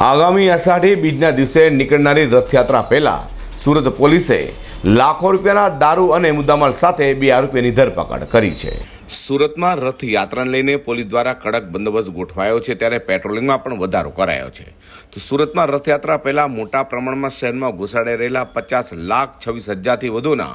આગામી અષાઢી બીજના દિવસે નીકળનારી રથયાત્રા પહેલાં સુરત પોલીસે લાખો રૂપિયાના દારૂ અને મુદ્દામાલ સાથે બે આરોપીની ધરપકડ કરી છે. સુરતમાં રથયાત્રાને લઈને પોલીસ દ્વારા કડક બંદોબસ્ત ગોઠવાયો છે ત્યારે પેટ્રોલિંગમાં પણ વધારો કરાયો છે. તો સુરતમાં રથયાત્રા પહેલા મોટા પ્રમાણમાં શહેરમાં ઘુસાડે રહેલા પચાસ લાખ છવ્વીસ હજારથી વધુના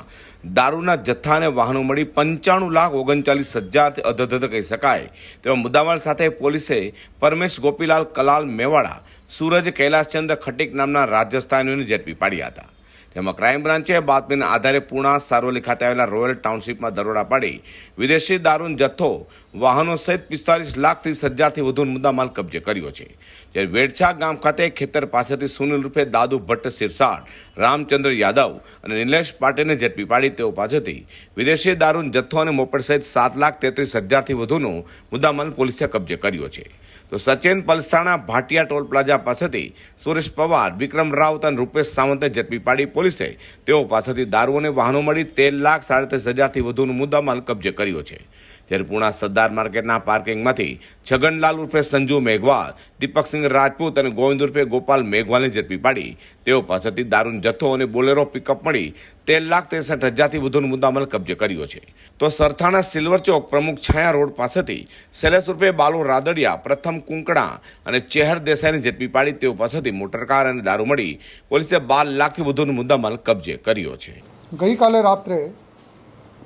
દારૂના જથ્થા અને વાહનો મળી પંચાણું લાખ ઓગણચાલીસ હજારથી અધધધ કહી શકાય. તેવા મુદ્દામાલ સાથે પોલીસે પરમેશ ગોપીલાલ કલાલ મેવાડા, સૂરજ કૈલાસચંદ્ર ખટીક નામના રાજસ્થાનીઓને ઝડપી પાડ્યા હતા. જેમાં ક્રાઇમ બ્રાન્ચે બાતમીના આધારે પુણા સારોલી ખાતે આવેલા રોયલ ટાઉનશીપમાં દરોડા પાડી વિદેશી દારૂનો જથ્થો, વાહનો સહિત પિસ્તાલીસ લાખ ત્રીસ હજારથી વધુ મુદ્દામાલ કબજે કર્યો છે. જ્યારે વેડછા ગામ ખાતે ખેતર પાસેથી સુનિલ રૂપે દાદુ ભટ્ટ સિરસાટ રામચંદ્ર યાદવ અને નિલેશ પાટીલને ઝડપી પાડી તેઓ પાસેથી વિદેશી દારૂનો જથ્થો અને મોપડ સહિત સાત લાખ તેત્રીસ હજારથી વધુનો મુદ્દામાલ પોલીસે કબજે કર્યો છે. તો સચિન પલસાણા ભાટિયા ટોલ પ્લાઝા પાસેથી સુરેશ પવાર, વિક્રમ રાવત અને રૂપેશ સાવંતે ઝડપી પાડી પોલીસે તેઓ પાસેથી દારૂ અને વાહનો મળી તેર લાખ સાડત્રીસ હજારથી વધુનો મુદ્દામાલ કબજે કર્યો છે. જ્યારે પુણા સરદાર માર્કેટના પાર્કિંગમાંથી છગનલાલ ઉર્ફે સંજુ મેઘવાલ, દીપકસિંહ રાજપૂત અને ગોવિંદ ઉર્ફે ગોપાલ મેઘવાલને ઝડપી પાડી. તેઓ પાસેથી દારૂનો જથ્થો અને બોલેરો પિકઅપ મળી તેર લાખ ત્રેસઠ હજારથી વધુનો મુદ્દામાલ કબજે કર્યો છે. તો સરથાણા સિલ્વર ચોક પ્રમુખ છાયા રોડ પાસેથી શૈલેષ રૂપે બાલુ રાદડિયા, પ્રથમ કુંકડા અને ચેહર દેસાઈને ઝડપી પાડી તેઓ પાસેથી મોટરકાર અને દારૂ મળી પોલીસે બાર લાખથી વધુનો મુદ્દામાલ કબજે કર્યો છે. ગઈકાલે રાત્રે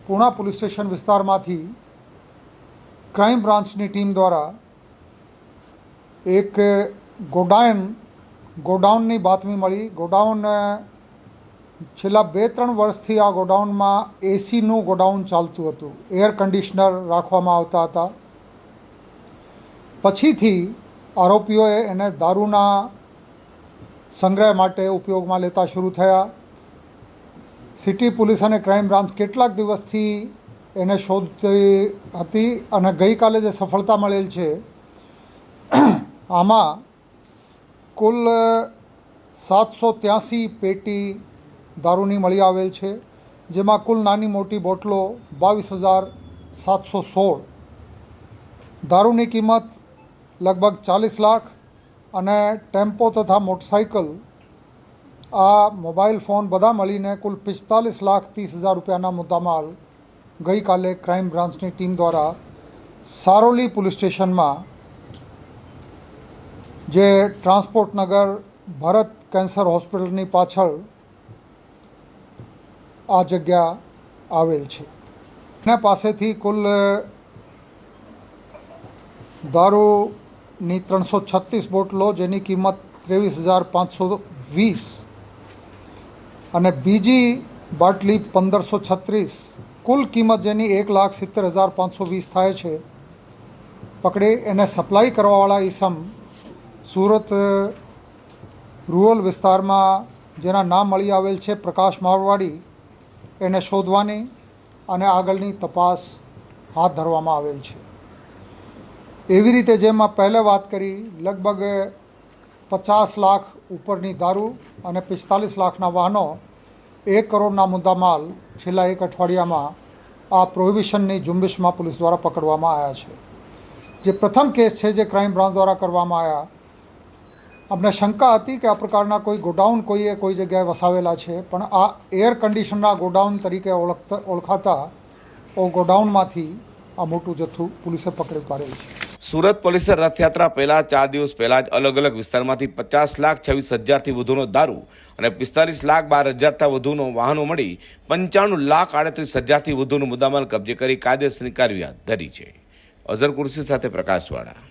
પૂણા પોલીસ સ્ટેશન વિસ્તારમાંથી ક્રાઇમ બ્રાન્ચની ટીમ દ્વારા એક ગોડાઉન, ગોડાઉનની બાતમી મળી. ગોડાઉન, છેલ્લા બે ત્રણ વર્ષથી આ ગોડાઉનમાં એસીનું ગોડાઉન ચાલતું હતું. એર કન્ડિશનર રાખવામાં આવતા હતા. પછીથી આરોપીઓએ એને દારૂના સંગ્રહ માટે ઉપયોગમાં લેતા શરૂ થયા. સિટી પોલીસ અને ક્રાઇમ બ્રાન્ચ કેટલાક દિવસથી એને શોધતી હતી અને ગઈકાલે જે સફળતા મળેલ છે, આમાં કુલ સાતસો ત્યાસી પેટી દારૂની મળી આવેલ છે, જેમાં કુલ નાની મોટી બોટલો બાવીસ હજાર સાતસો સોળ. દારૂની કિંમત લગભગ ચાલીસ લાખ અને ટેમ્પો તથા મોટરસાઇકલ આ મોબાઈલ ફોન બધા મળીને કુલ પિસ્તાલીસ લાખ ત્રીસ હજાર રૂપિયાના મુદ્દામાલ ગઈકાલે ક્રાઇમ બ્રાન્ચની ટીમ દ્વારા સારોલી પોલીસ સ્ટેશનમાં જે ટ્રાન્સપોર્ટ નગર ભરત કેન્સર હોસ્પિટલની પાછળ આ જગ્યા આવેલ છે. એના પાસેથી કુલ દારૂની ત્રણસો છત્રીસ બોટલો જેની કિંમત ત્રેવીસ હજાર પાંચસો વીસ અને બીજી બાટલી પંદરસો છત્રીસ કુલ કિંમત જેની એક લાખ સિત્તેર હજાર પાંચસો વીસ થાય છે, પકડી એને સપ્લાય કરવાવાળા ઈસમ સુરત રૂરલ વિસ્તારમાં જેના નામ મળી આવેલ છે પ્રકાશ મારવાડી, એને શોધવાની અને આગળની તપાસ હાથ ધરવામાં આવેલ છે. એવી રીતે જેમાં પહેલે વાત કરી, લગભગ પચાસ લાખ ઉપરની દારૂ અને પિસ્તાલીસ લાખના વાહનો, એક કરોડના મુદ્દામાલ છેલ્લા એક અઠવાડિયામાં આ પ્રોહિબિશનની ઝુંબેશમાં પોલીસ દ્વારા પકડવામાં આવ્યા છે. જે પ્રથમ કેસ છે જે ક્રાઇમ બ્રાન્ચ દ્વારા કરવામાં આવ્યા. અમને શંકા હતી કે આ પ્રકારના કોઈ ગોડાઉન કોઈએ કોઈ જગ્યાએ વસાવેલા છે, પણ આ એર કન્ડિશનના ગોડાઉન તરીકે ઓળખતા, ઓળખાતા ગોડાઉનમાંથી આ મોટું જથ્થું પોલીસે પકડી પાડેલ છે. સુરત પોલીસે રથયાત્રા પહેલા ચાર દિવસ પહેલા જ અલગ અલગ વિસ્તારમાંથી પચાસ લાખ છવ્વીસ હજારથી વધુનો દારૂ અને પિસ્તાલીસ લાખ બાર હજારથી વધુનો વાહનો મળી પંચાણું લાખ આડત્રીસ હજારથી વધુનો મુદ્દામાલ કબજે કરી કાયદેસરની કાર્યવાહી હાથ ધરી છે. અઝર કુર્સી સાથે પ્રકાશવાળા.